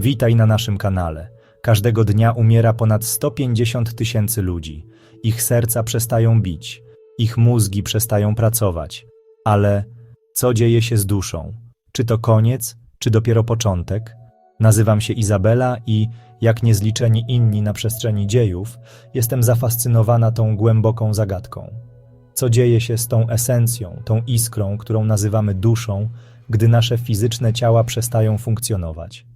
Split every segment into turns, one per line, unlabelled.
Witaj na naszym kanale. Każdego dnia umiera ponad 150 tysięcy ludzi. Ich serca przestają bić, ich mózgi przestają pracować. Ale co dzieje się z duszą? Czy to koniec, czy dopiero początek? Nazywam się Izabela i, jak niezliczeni inni na przestrzeni dziejów, jestem zafascynowana tą głęboką zagadką. Co dzieje się z tą esencją, tą iskrą, którą nazywamy duszą, gdy nasze fizyczne ciała przestają funkcjonować?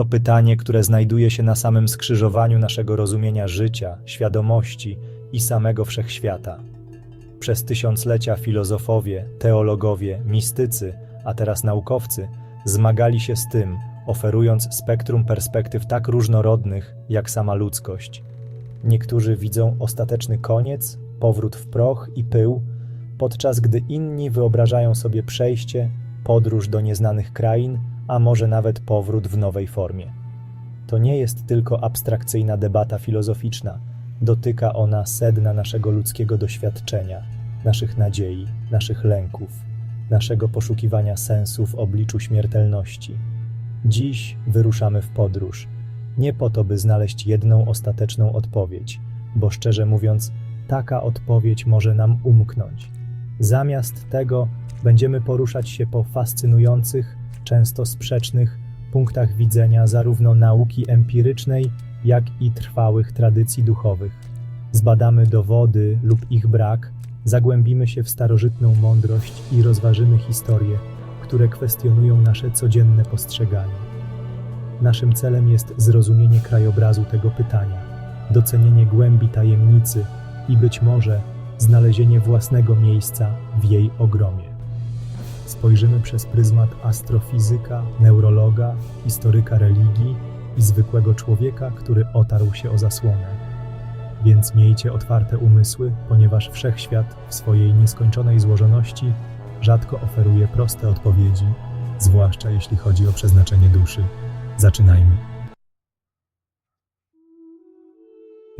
To pytanie, które znajduje się na samym skrzyżowaniu naszego rozumienia życia, świadomości i samego wszechświata. Przez tysiąclecia filozofowie, teologowie, mistycy, a teraz naukowcy zmagali się z tym, oferując spektrum perspektyw tak różnorodnych jak sama ludzkość. Niektórzy widzą ostateczny koniec, powrót w proch i pył, podczas gdy inni wyobrażają sobie przejście, podróż do nieznanych krain, a może nawet powrót w nowej formie. To nie jest tylko abstrakcyjna debata filozoficzna, dotyka ona sedna naszego ludzkiego doświadczenia, naszych nadziei, naszych lęków, naszego poszukiwania sensu w obliczu śmiertelności. Dziś wyruszamy w podróż, nie po to, by znaleźć jedną ostateczną odpowiedź, bo szczerze mówiąc, taka odpowiedź może nam umknąć. Zamiast tego będziemy poruszać się po fascynujących, często sprzecznych punktach widzenia zarówno nauki empirycznej, jak i trwałych tradycji duchowych. Zbadamy dowody lub ich brak, zagłębimy się w starożytną mądrość i rozważymy historie, które kwestionują nasze codzienne postrzeganie. Naszym celem jest zrozumienie krajobrazu tego pytania, docenienie głębi tajemnicy i być może znalezienie własnego miejsca w jej ogromie. Spojrzymy przez pryzmat astrofizyka, neurologa, historyka religii i zwykłego człowieka, który otarł się o zasłonę. Więc miejcie otwarte umysły, ponieważ wszechświat w swojej nieskończonej złożoności rzadko oferuje proste odpowiedzi, zwłaszcza jeśli chodzi o przeznaczenie duszy. Zaczynajmy.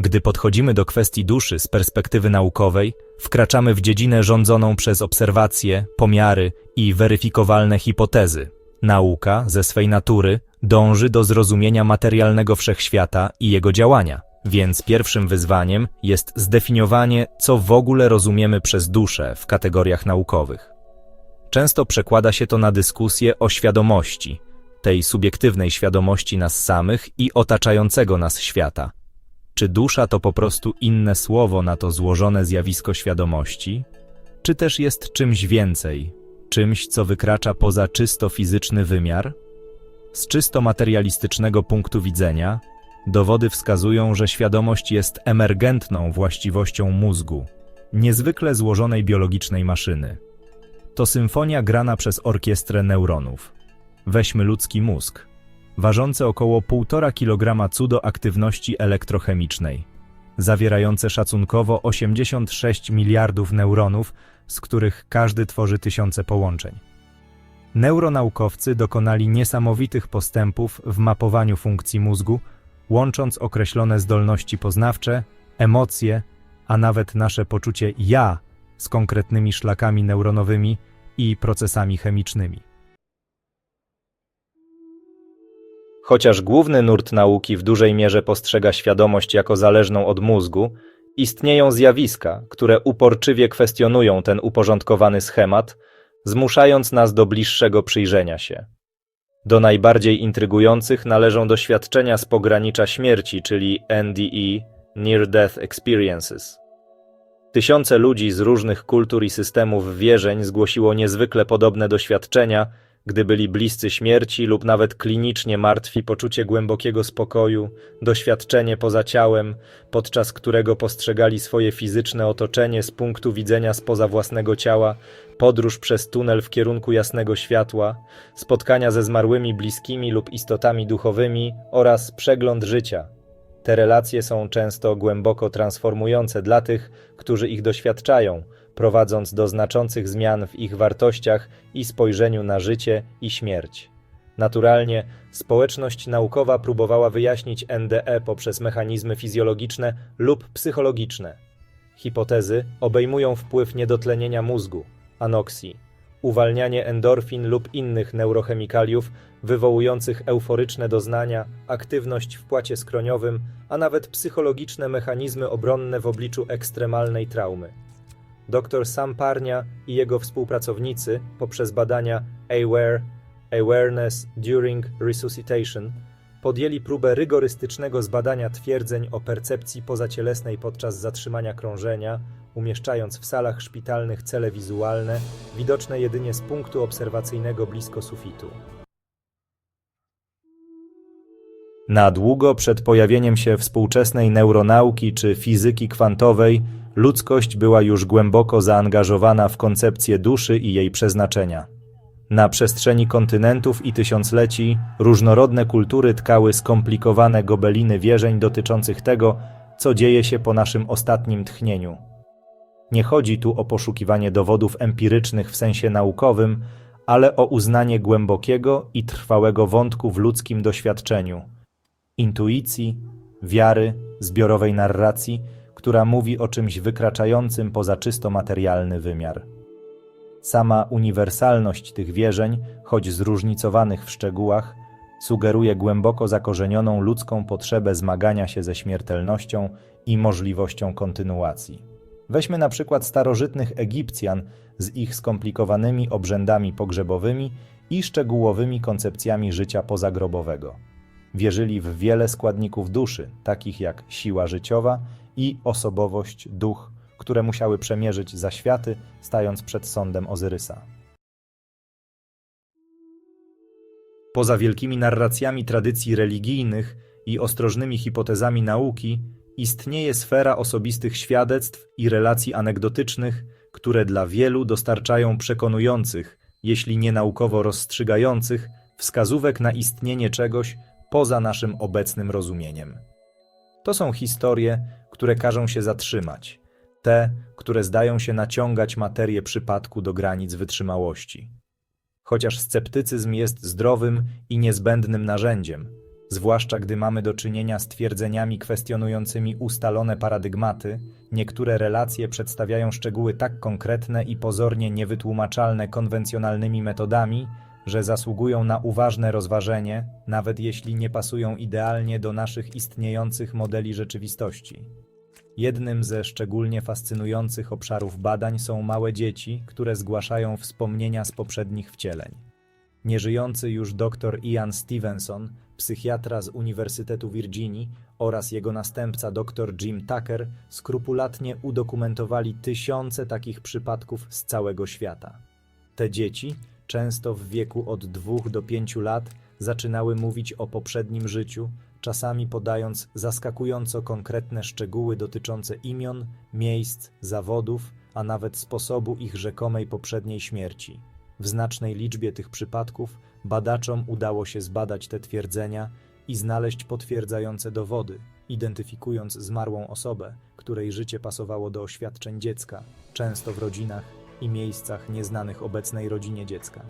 Gdy podchodzimy do kwestii duszy z perspektywy naukowej, wkraczamy w dziedzinę rządzoną przez obserwacje, pomiary i weryfikowalne hipotezy. Nauka, ze swej natury, dąży do zrozumienia materialnego wszechświata i jego działania. Więc pierwszym wyzwaniem jest zdefiniowanie, co w ogóle rozumiemy przez duszę w kategoriach naukowych. Często przekłada się to na dyskusję o świadomości, tej subiektywnej świadomości nas samych i otaczającego nas świata. Czy dusza to po prostu inne słowo na to złożone zjawisko świadomości? Czy też jest czymś więcej, czymś, co wykracza poza czysto fizyczny wymiar? Z czysto materialistycznego punktu widzenia, dowody wskazują, że świadomość jest emergentną właściwością mózgu, niezwykle złożonej biologicznej maszyny. To symfonia grana przez orkiestrę neuronów. Weźmy ludzki mózg, ważące około 1,5 kg cudo aktywności elektrochemicznej, zawierające szacunkowo 86 miliardów neuronów, z których każdy tworzy tysiące połączeń. Neuronaukowcy dokonali niesamowitych postępów w mapowaniu funkcji mózgu, łącząc określone zdolności poznawcze, emocje, a nawet nasze poczucie ja z konkretnymi szlakami neuronowymi i procesami chemicznymi. Chociaż główny nurt nauki w dużej mierze postrzega świadomość jako zależną od mózgu, istnieją zjawiska, które uporczywie kwestionują ten uporządkowany schemat, zmuszając nas do bliższego przyjrzenia się. Do najbardziej intrygujących należą doświadczenia z pogranicza śmierci, czyli NDE Near Death Experiences. Tysiące ludzi z różnych kultur i systemów wierzeń zgłosiło niezwykle podobne doświadczenia, gdy byli bliscy śmierci lub nawet klinicznie martwi, poczucie głębokiego spokoju, doświadczenie poza ciałem, podczas którego postrzegali swoje fizyczne otoczenie z punktu widzenia spoza własnego ciała, podróż przez tunel w kierunku jasnego światła, spotkania ze zmarłymi bliskimi lub istotami duchowymi oraz przegląd życia. Te relacje są często głęboko transformujące dla tych, którzy ich doświadczają, prowadząc do znaczących zmian w ich wartościach i spojrzeniu na życie i śmierć. Naturalnie, społeczność naukowa próbowała wyjaśnić NDE poprzez mechanizmy fizjologiczne lub psychologiczne. Hipotezy obejmują wpływ niedotlenienia mózgu, anoksji, uwalnianie endorfin lub innych neurochemikaliów wywołujących euforyczne doznania, aktywność w płacie skroniowym, a nawet psychologiczne mechanizmy obronne w obliczu ekstremalnej traumy. Dr Sam Parnia i jego współpracownicy poprzez badania AWARE Awareness During Resuscitation podjęli próbę rygorystycznego zbadania twierdzeń o percepcji pozacielesnej podczas zatrzymania krążenia, umieszczając w salach szpitalnych cele wizualne, widoczne jedynie z punktu obserwacyjnego blisko sufitu. Na długo przed pojawieniem się współczesnej neuronauki czy fizyki kwantowej, ludzkość była już głęboko zaangażowana w koncepcję duszy i jej przeznaczenia. Na przestrzeni kontynentów i tysiącleci różnorodne kultury tkały skomplikowane gobeliny wierzeń dotyczących tego, co dzieje się po naszym ostatnim tchnieniu. Nie chodzi tu o poszukiwanie dowodów empirycznych w sensie naukowym, ale o uznanie głębokiego i trwałego wątku w ludzkim doświadczeniu intuicji, wiary, zbiorowej narracji, która mówi o czymś wykraczającym poza czysto materialny wymiar. Sama uniwersalność tych wierzeń, choć zróżnicowanych w szczegółach, sugeruje głęboko zakorzenioną ludzką potrzebę zmagania się ze śmiertelnością i możliwością kontynuacji. Weźmy na przykład starożytnych Egipcjan z ich skomplikowanymi obrzędami pogrzebowymi i szczegółowymi koncepcjami życia pozagrobowego. Wierzyli w wiele składników duszy, takich jak siła życiowa i osobowość, duch, które musiały przemierzyć zaświaty, stając przed sądem Ozyrysa. Poza wielkimi narracjami tradycji religijnych i ostrożnymi hipotezami nauki, istnieje sfera osobistych świadectw i relacji anegdotycznych, które dla wielu dostarczają przekonujących, jeśli nie naukowo rozstrzygających, wskazówek na istnienie czegoś poza naszym obecnym rozumieniem. To są historie, które każą się zatrzymać, te, które zdają się naciągać materię przypadku do granic wytrzymałości. Chociaż sceptycyzm jest zdrowym i niezbędnym narzędziem, zwłaszcza gdy mamy do czynienia z twierdzeniami kwestionującymi ustalone paradygmaty, niektóre relacje przedstawiają szczegóły tak konkretne i pozornie niewytłumaczalne konwencjonalnymi metodami, że zasługują na uważne rozważenie, nawet jeśli nie pasują idealnie do naszych istniejących modeli rzeczywistości. Jednym ze szczególnie fascynujących obszarów badań są małe dzieci, które zgłaszają wspomnienia z poprzednich wcieleń. Nieżyjący już dr Ian Stevenson, psychiatra z Uniwersytetu Virginii oraz jego następca dr Jim Tucker skrupulatnie udokumentowali tysiące takich przypadków z całego świata. Te dzieci, często w wieku od 2 do 5 lat, zaczynały mówić o poprzednim życiu, czasami podając zaskakująco konkretne szczegóły dotyczące imion, miejsc, zawodów, a nawet sposobu ich rzekomej poprzedniej śmierci. W znacznej liczbie tych przypadków badaczom udało się zbadać te twierdzenia i znaleźć potwierdzające dowody, identyfikując zmarłą osobę, której życie pasowało do oświadczeń dziecka, często w rodzinach i miejscach nieznanych obecnej rodzinie dziecka.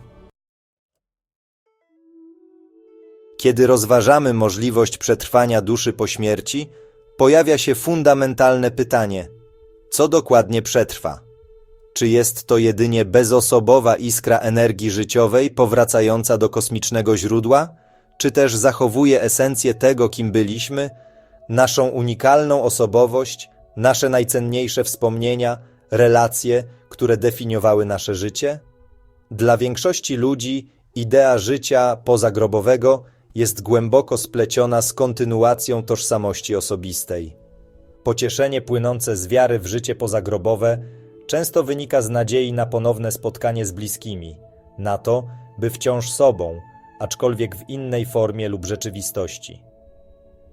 Kiedy rozważamy możliwość przetrwania duszy po śmierci, pojawia się fundamentalne pytanie: co dokładnie przetrwa? Czy jest to jedynie bezosobowa iskra energii życiowej powracająca do kosmicznego źródła, czy też zachowuje esencję tego, kim byliśmy, naszą unikalną osobowość, nasze najcenniejsze wspomnienia, relacje, które definiowały nasze życie? Dla większości ludzi idea życia pozagrobowego jest głęboko spleciona z kontynuacją tożsamości osobistej. Pocieszenie płynące z wiary w życie pozagrobowe często wynika z nadziei na ponowne spotkanie z bliskimi, na to, by wciąż sobą, aczkolwiek w innej formie lub rzeczywistości.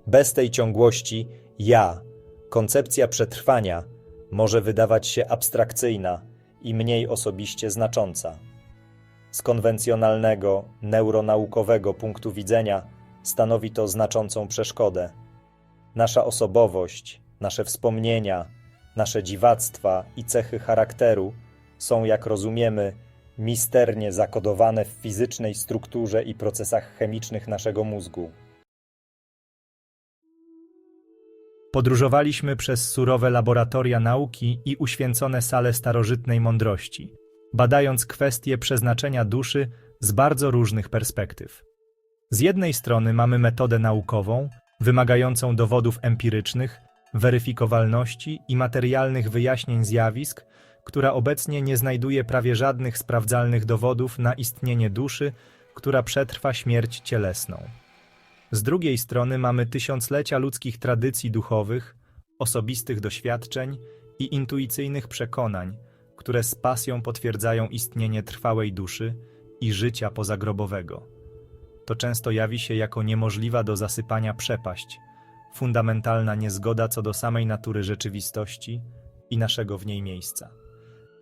Bez tej ciągłości ja, koncepcja przetrwania, może wydawać się abstrakcyjna i mniej osobiście znacząca. Z konwencjonalnego, neuronaukowego punktu widzenia stanowi to znaczącą przeszkodę. Nasza osobowość, nasze wspomnienia, nasze dziwactwa i cechy charakteru są, jak rozumiemy, misternie zakodowane w fizycznej strukturze i procesach chemicznych naszego mózgu.
Podróżowaliśmy przez surowe laboratoria nauki i uświęcone sale starożytnej mądrości. badając kwestie przeznaczenia duszy z bardzo różnych perspektyw. Z jednej strony mamy metodę naukową, wymagającą dowodów empirycznych, weryfikowalności i materialnych wyjaśnień zjawisk, która obecnie nie znajduje prawie żadnych sprawdzalnych dowodów na istnienie duszy, która przetrwa śmierć cielesną. Z drugiej strony mamy tysiąclecia ludzkich tradycji duchowych, osobistych doświadczeń i intuicyjnych przekonań, które z pasją potwierdzają istnienie trwałej duszy i życia pozagrobowego. To często jawi się jako niemożliwa do zasypania przepaść, fundamentalna niezgoda co do samej natury rzeczywistości i naszego w niej miejsca.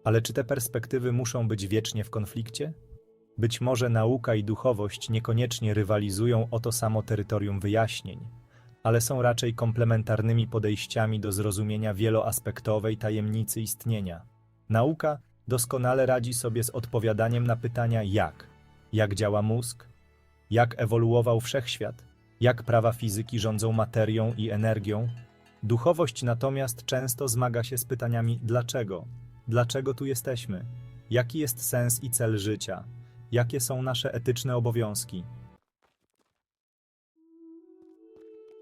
Ale czy te perspektywy muszą być wiecznie w konflikcie? Być może nauka i duchowość niekoniecznie rywalizują o to samo terytorium wyjaśnień, ale są raczej komplementarnymi podejściami do zrozumienia wieloaspektowej tajemnicy istnienia. Nauka doskonale radzi sobie z odpowiadaniem na pytania jak, jak działa mózg, jak ewoluował wszechświat, jak prawa fizyki rządzą materią i energią. Duchowość natomiast często zmaga się z pytaniami dlaczego, dlaczego tu jesteśmy, jaki jest sens i cel życia, jakie są nasze etyczne obowiązki.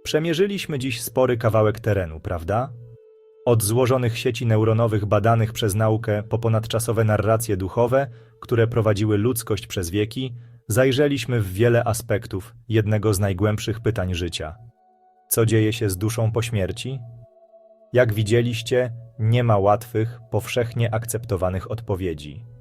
Przemierzyliśmy dziś spory kawałek terenu, prawda? Od złożonych sieci neuronowych badanych przez naukę po ponadczasowe narracje duchowe, które prowadziły ludzkość przez wieki, zajrzeliśmy w wiele aspektów jednego z najgłębszych pytań życia. Co dzieje się z duszą po śmierci? Jak widzieliście, nie ma łatwych, powszechnie akceptowanych odpowiedzi.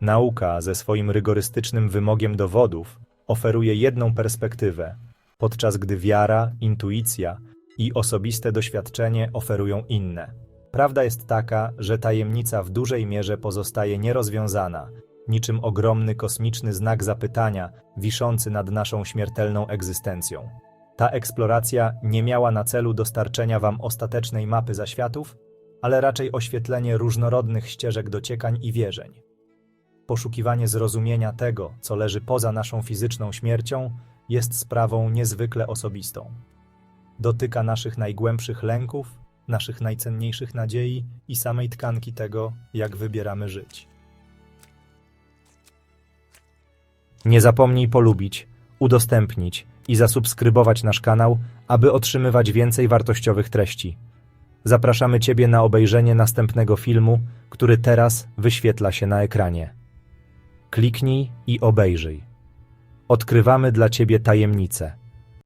Nauka ze swoim rygorystycznym wymogiem dowodów oferuje jedną perspektywę, podczas gdy wiara, intuicja i osobiste doświadczenie oferują inne. Prawda jest taka, że tajemnica w dużej mierze pozostaje nierozwiązana, niczym ogromny kosmiczny znak zapytania wiszący nad naszą śmiertelną egzystencją. Ta eksploracja nie miała na celu dostarczenia Wam ostatecznej mapy zaświatów, ale raczej oświetlenie różnorodnych ścieżek dociekań i wierzeń. Poszukiwanie zrozumienia tego, co leży poza naszą fizyczną śmiercią, jest sprawą niezwykle osobistą. Dotyka naszych najgłębszych lęków, naszych najcenniejszych nadziei i samej tkanki tego, jak wybieramy żyć. Nie zapomnij polubić, udostępnić i zasubskrybować nasz kanał, aby otrzymywać więcej wartościowych treści. Zapraszamy Ciebie na obejrzenie następnego filmu, który teraz wyświetla się na ekranie. Kliknij i obejrzyj. Odkrywamy dla Ciebie tajemnice,